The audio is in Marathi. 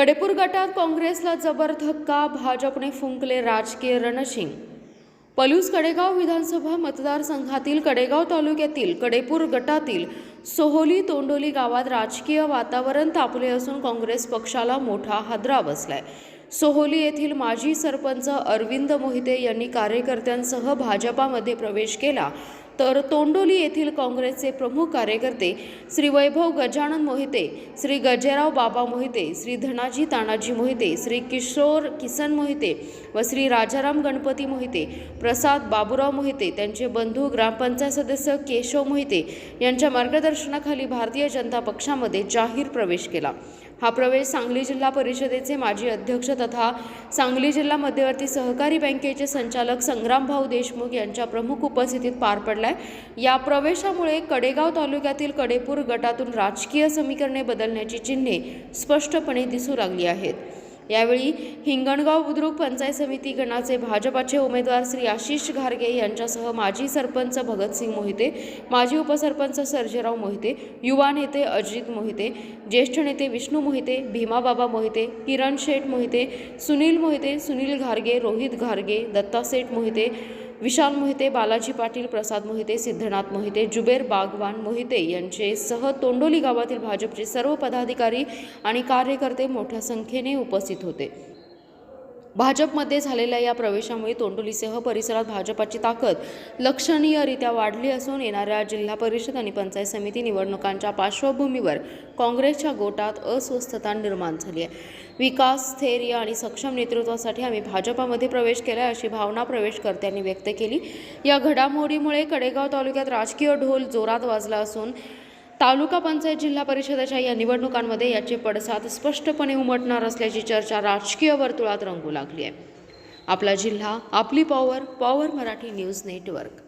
कडेपूर गटात काँग्रेसला जबर धक्का भाजपने फुंकले राजकीय रणशिंग. पलूस कडेगाव विधानसभा मतदारसंघातील कडेगाव तालुक्यातील कडेपूर गटातील सोहोली तोंडोली गावात राजकीय वातावरण तापले असून काँग्रेस पक्षाला मोठा हादरा बसलाय. सोहोली येथील माजी सरपंच अरविंद मोहिते यांनी कार्यकर्त्यांसह भाजपामध्ये प्रवेश केला. तर तोंडोली येथील काँग्रेसचे प्रमुख कार्यकर्ते श्री वैभव गजानन मोहिते श्री गजेराव बाबा मोहिते श्री धनाजी तानाजी मोहिते श्री किशोर किसन मोहिते व श्री राजाराम गणपती मोहिते प्रसाद बाबुराव मोहिते त्यांचे बंधू ग्रामपंचायत सदस्य केशव मोहिते यांच्या मार्गदर्शनाखाली भारतीय जनता पक्षामध्ये जाहीर प्रवेश केला. हा प्रवेश सांगली जिल्हा परिषदेचे माजी अध्यक्ष तथा सांगली जिल्हा मध्यवर्ती सहकारी बँकेचे संचालक संग्रामभाऊ देशमुख यांच्या प्रमुख उपस्थितीत पार पडलाय. या प्रवेशामुळे कडेगाव तालुक्यातील कडेपूर गटातून राजकीय समीकरणे बदलण्याची चिन्हे स्पष्टपणे दिसू लागली आहेत. यावेळी हिंगणगाव बुद्रुक पंचायत समिती गणाचे भाजपाचे उमेदवार श्री आशिष घारगे यांच्यासह माजी सरपंच भगतसिंग मोहिते माजी उपसरपंच सर्जेराव मोहिते युवा नेते अजित मोहिते ज्येष्ठ नेते विष्णू मोहिते भीमाबाबा मोहिते किरण शेठ मोहिते सुनील मोहिते सुनील घारगे रोहित घारगे दत्ता सेठ मोहिते विशाल मोहिते बालाजी पाटील प्रसाद मोहिते सिद्धनाथ मोहिते जुबेर बागवान मोहिते यांचे सह तोंडोली गावातील भाजपचे सर्व पदाधिकारी आणि कार्यकर्ते मोठ्या संख्येने उपस्थित होते. भाजपमध्ये झालेल्या या प्रवेशामुळे तोंडोलीसह परिसरात भाजपाची ताकद लक्षणीयरित्या वाढली असून येणाऱ्या जिल्हा परिषद आणि पंचायत समिती निवडणुकांच्या पार्श्वभूमीवर काँग्रेसच्या गोटात अस्वस्थता निर्माण झाली आहे. विकास स्थैर्य आणि सक्षम नेतृत्वासाठी आम्ही भाजपामध्ये प्रवेश केला अशी भावना प्रवेशकर्त्यांनी व्यक्त केली. या घडामोडीमुळे कडेगाव तालुक्यात राजकीय ढोल जोरात वाजला असून तालुका पंचायत जिल्हा परिषदेच्या या निवडणुकांमध्ये याचे पडसाद स्पष्टपणे उमटणार असल्याची चर्चा राजकीय वर्तुळात रंगू लागली आहे. आपला जिल्हा आपली power power Marathi news network